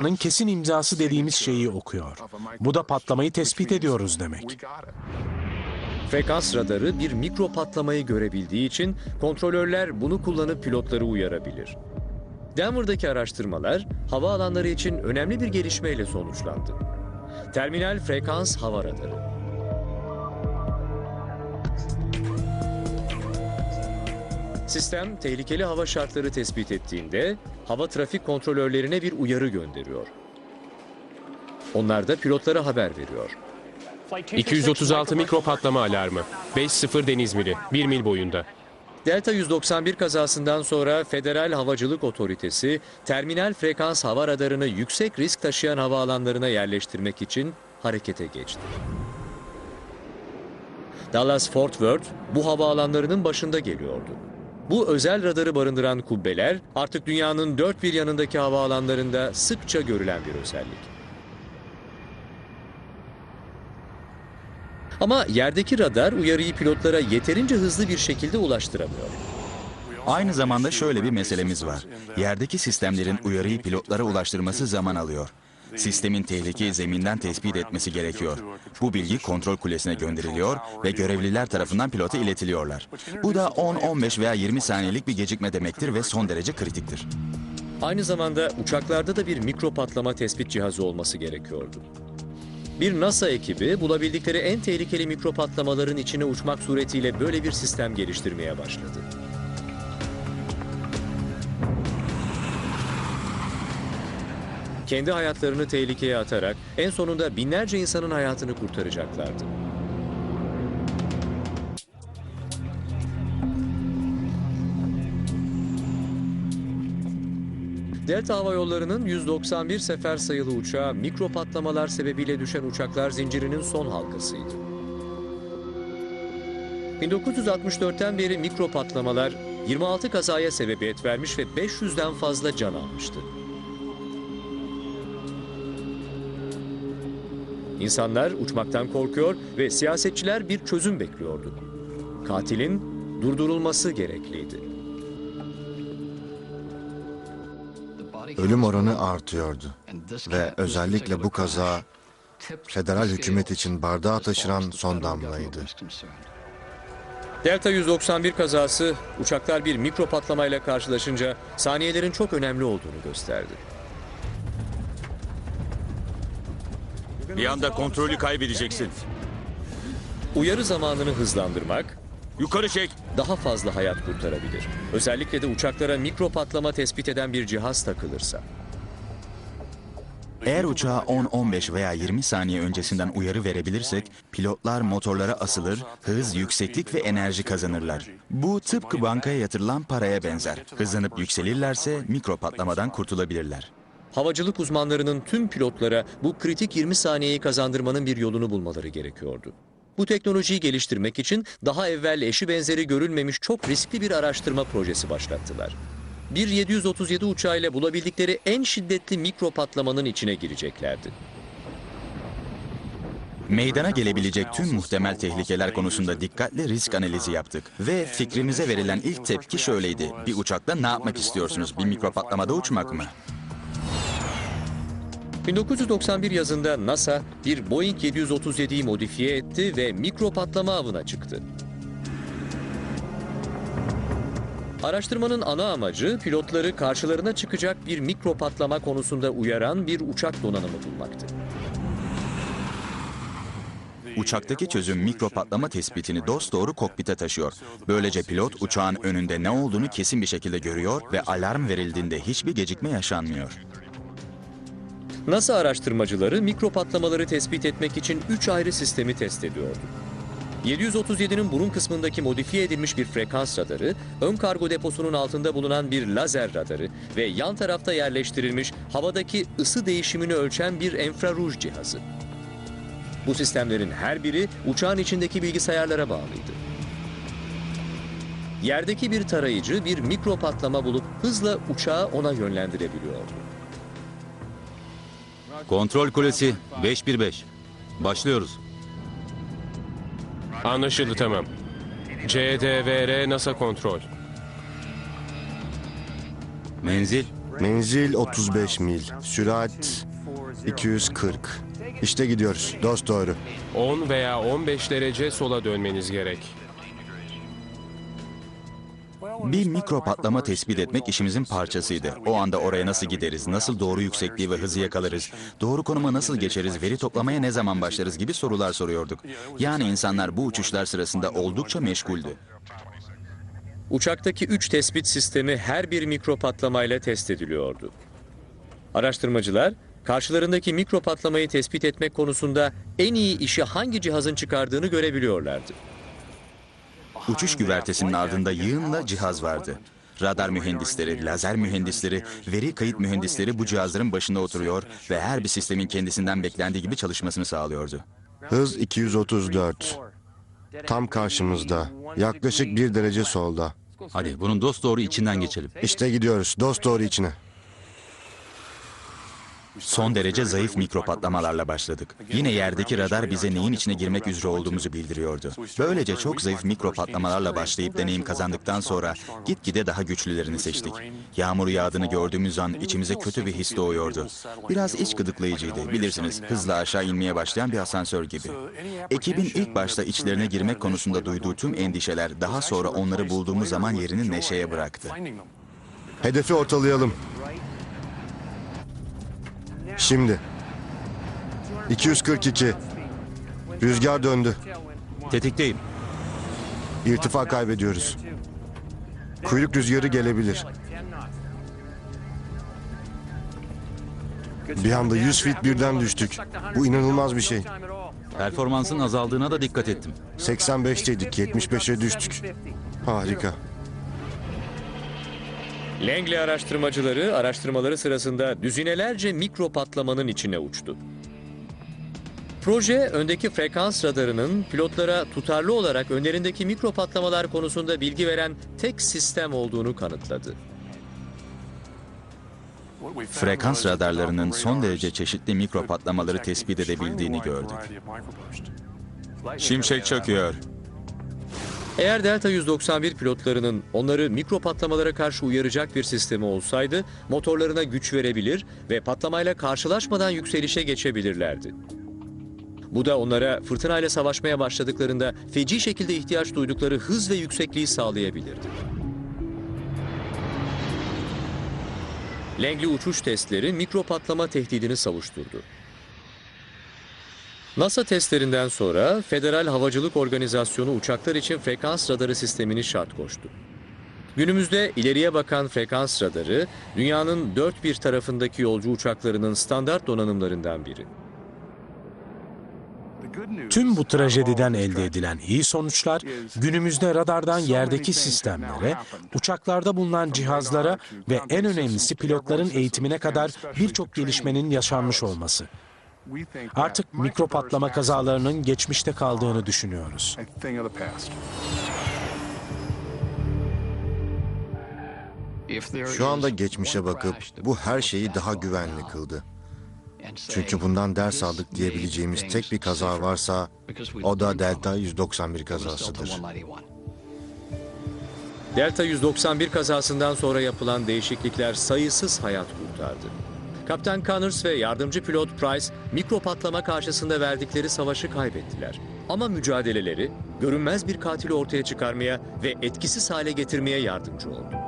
NASA'nın kesin imzası dediğimiz şeyi okuyor. Bu da patlamayı tespit ediyoruz demek. Frekans radarı bir mikro patlamayı görebildiği için kontrolörler bunu kullanıp pilotları uyarabilir. Denver'daki araştırmalar hava alanları için önemli bir gelişmeyle sonuçlandı. Terminal frekans hava radarı. Sistem tehlikeli hava şartları tespit ettiğinde hava trafik kontrolörlerine bir uyarı gönderiyor. Onlar da pilotlara haber veriyor. 236 mikro patlama alarmı. 5-0 deniz mili. 1 mil boyunda. Delta 191 kazasından sonra Federal Havacılık Otoritesi terminal frekans hava radarını yüksek risk taşıyan havaalanlarına yerleştirmek için harekete geçti. Dallas Fort Worth bu havaalanlarının başında geliyordu. Bu özel radarı barındıran kubbeler artık dünyanın dört bir yanındaki havaalanlarında sıkça görülen bir özellik. Ama yerdeki radar uyarıyı pilotlara yeterince hızlı bir şekilde ulaştıramıyor. Aynı zamanda şöyle bir meselemiz var. Yerdeki sistemlerin uyarıyı pilotlara ulaştırması zaman alıyor. Sistemin tehlikeyi zeminden tespit etmesi gerekiyor. Bu bilgi kontrol kulesine gönderiliyor ve görevliler tarafından pilota iletiliyorlar. Bu da 10, 15 veya 20 saniyelik bir gecikme demektir ve son derece kritiktir. Aynı zamanda uçaklarda da bir mikro patlama tespit cihazı olması gerekiyordu. Bir NASA ekibi bulabildikleri en tehlikeli mikro patlamaların içine uçmak suretiyle böyle bir sistem geliştirmeye başladı. Kendi hayatlarını tehlikeye atarak en sonunda binlerce insanın hayatını kurtaracaklardı. Delta Hava Yolları'nın 191 sefer sayılı uçağı mikro patlamalar sebebiyle düşen uçaklar zincirinin son halkasıydı. 1964'ten beri mikro patlamalar 26 kazaya sebebiyet vermiş ve 500'den fazla can almıştı. İnsanlar uçmaktan korkuyor ve siyasetçiler bir çözüm bekliyordu. Katilin durdurulması gerekliydi. Ölüm oranı artıyordu ve özellikle bu kaza federal hükümet için bardağı taşıran son damlaydı. Delta 191 kazası uçaklar bir mikro patlamayla karşılaşınca saniyelerin çok önemli olduğunu gösterdi. Bir anda kontrolü kaybedeceksin. Uyarı zamanını hızlandırmak Yukarı çek. daha fazla hayat kurtarabilir. Özellikle de uçaklara mikro patlama tespit eden bir cihaz takılırsa. Eğer uçağa 10, 15 veya 20 saniye öncesinden uyarı verebilirsek, pilotlar motorlara asılır, hız, yükseklik ve enerji kazanırlar. Bu tıpkı bankaya yatırılan paraya benzer. Hızlanıp yükselirlerse mikro patlamadan kurtulabilirler. Havacılık uzmanlarının tüm pilotlara bu kritik 20 saniyeyi kazandırmanın bir yolunu bulmaları gerekiyordu. Bu teknolojiyi geliştirmek için daha evvel eşi benzeri görülmemiş çok riskli bir araştırma projesi başlattılar. Bir 737 uçağıyla bulabildikleri en şiddetli mikro patlamanın içine gireceklerdi. Meydana gelebilecek tüm muhtemel tehlikeler konusunda dikkatli risk analizi yaptık. Ve fikrimize verilen ilk tepki şöyleydi. Bir uçakla ne yapmak istiyorsunuz? Bir mikro patlamada uçmak mı? 1991 yazında NASA bir Boeing 737'yi modifiye etti ve mikro patlama avına çıktı. Araştırmanın ana amacı pilotları karşılarına çıkacak bir mikro patlama konusunda uyaran bir uçak donanımı bulmaktı. Uçaktaki çözüm mikro patlama tespitini dosdoğru kokpite taşıyor. Böylece pilot uçağın önünde ne olduğunu kesin bir şekilde görüyor ve alarm verildiğinde hiçbir gecikme yaşanmıyor. NASA araştırmacıları mikro patlamaları tespit etmek için 3 ayrı sistemi test ediyordu. 737'nin burun kısmındaki modifiye edilmiş bir frekans radarı, ön kargo deposunun altında bulunan bir lazer radarı ve yan tarafta yerleştirilmiş havadaki ısı değişimini ölçen bir enfraruj cihazı. Bu sistemlerin her biri uçağın içindeki bilgisayarlara bağlıydı. Yerdeki bir tarayıcı bir mikro patlama bulup hızla uçağı ona yönlendirebiliyordu. Kontrol kulesi 515. Başlıyoruz. Anlaşıldı tamam. CDVR NASA kontrol. Menzil Menzil 35 mil. Sürat 240. İşte gidiyoruz. Dost doğru. 10 veya 15 derece sola dönmeniz gerek. Bir mikro patlama tespit etmek işimizin parçasıydı. O anda oraya nasıl gideriz, nasıl doğru yüksekliği ve hızı yakalarız, doğru konuma nasıl geçeriz, veri toplamaya ne zaman başlarız gibi sorular soruyorduk. Yani insanlar bu uçuşlar sırasında oldukça meşguldü. Uçaktaki 3 tespit sistemi her bir mikro patlamayla test ediliyordu. Araştırmacılar, karşılarındaki mikro patlamayı tespit etmek konusunda en iyi işi hangi cihazın çıkardığını görebiliyorlardı. Uçuş güvertesinin ardında yığınla cihaz vardı. Radar mühendisleri, lazer mühendisleri, veri kayıt mühendisleri bu cihazların başında oturuyor ve her bir sistemin kendisinden beklendiği gibi çalışmasını sağlıyordu. Hız 234. Tam karşımızda. Yaklaşık bir derece solda. Hadi bunun dost doğru içinden geçelim. İşte gidiyoruz. Dost doğru içine. Son derece zayıf mikro patlamalarla başladık. Yine yerdeki radar bize neyin içine girmek üzere olduğumuzu bildiriyordu. Böylece çok zayıf mikro patlamalarla başlayıp deneyim kazandıktan sonra gitgide daha güçlülerini seçtik. Yağmur yağdığını gördüğümüz an içimize kötü bir his doğuyordu. Biraz iç gıdıklayıcıydı. Bilirsiniz hızla aşağı inmeye başlayan bir asansör gibi. Ekibin ilk başta içlerine girmek konusunda duyduğu tüm endişeler daha sonra onları bulduğumuz zaman yerini neşeye bıraktı. Hedefi ortalayalım. Şimdi. 242. Rüzgar döndü. Tetikteyim. İrtifa kaybediyoruz. Kuyruk rüzgarı gelebilir. Bir anda 100 fit birden düştük. Bu inanılmaz bir şey. Performansın azaldığına da dikkat ettim. 85'teydik, 75'e düştük. Harika. Langley araştırmacıları araştırmaları sırasında düzinelerce mikro patlamanın içine uçtu. Proje öndeki frekans radarının pilotlara tutarlı olarak önlerindeki mikro patlamalar konusunda bilgi veren tek sistem olduğunu kanıtladı. Frekans radarlarının son derece çeşitli mikro patlamaları tespit edebildiğini gördük. Şimşek çakıyor. Eğer Delta 191 pilotlarının onları mikro patlamalara karşı uyaracak bir sistemi olsaydı, motorlarına güç verebilir ve patlamayla karşılaşmadan yükselişe geçebilirlerdi. Bu da onlara fırtınayla savaşmaya başladıklarında feci şekilde ihtiyaç duydukları hız ve yüksekliği sağlayabilirdi. Langley uçuş testleri mikro patlama tehdidini savuşturdu. NASA testlerinden sonra Federal Havacılık Organizasyonu uçaklar için frekans radarı sistemini şart koştu. Günümüzde ileriye bakan frekans radarı dünyanın dört bir tarafındaki yolcu uçaklarının standart donanımlarından biri. Tüm bu trajediden elde edilen iyi sonuçlar günümüzde radardan yerdeki sistemlere, uçaklarda bulunan cihazlara ve en önemlisi pilotların eğitimine kadar birçok gelişmenin yaşanmış olması. Artık mikro patlama kazalarının geçmişte kaldığını düşünüyoruz. Şu anda geçmişe bakıp bu her şeyi daha güvenli kıldı. Çünkü bundan ders aldık diyebileceğimiz tek bir kaza varsa o da Delta 191 kazasıdır. Delta 191 kazasından sonra yapılan değişiklikler sayısız hayat kurtardı. Kaptan Connors ve yardımcı pilot Price mikro patlama karşısında verdikleri savaşı kaybettiler. Ama mücadeleleri görünmez bir katili ortaya çıkarmaya ve etkisiz hale getirmeye yardımcı oldu.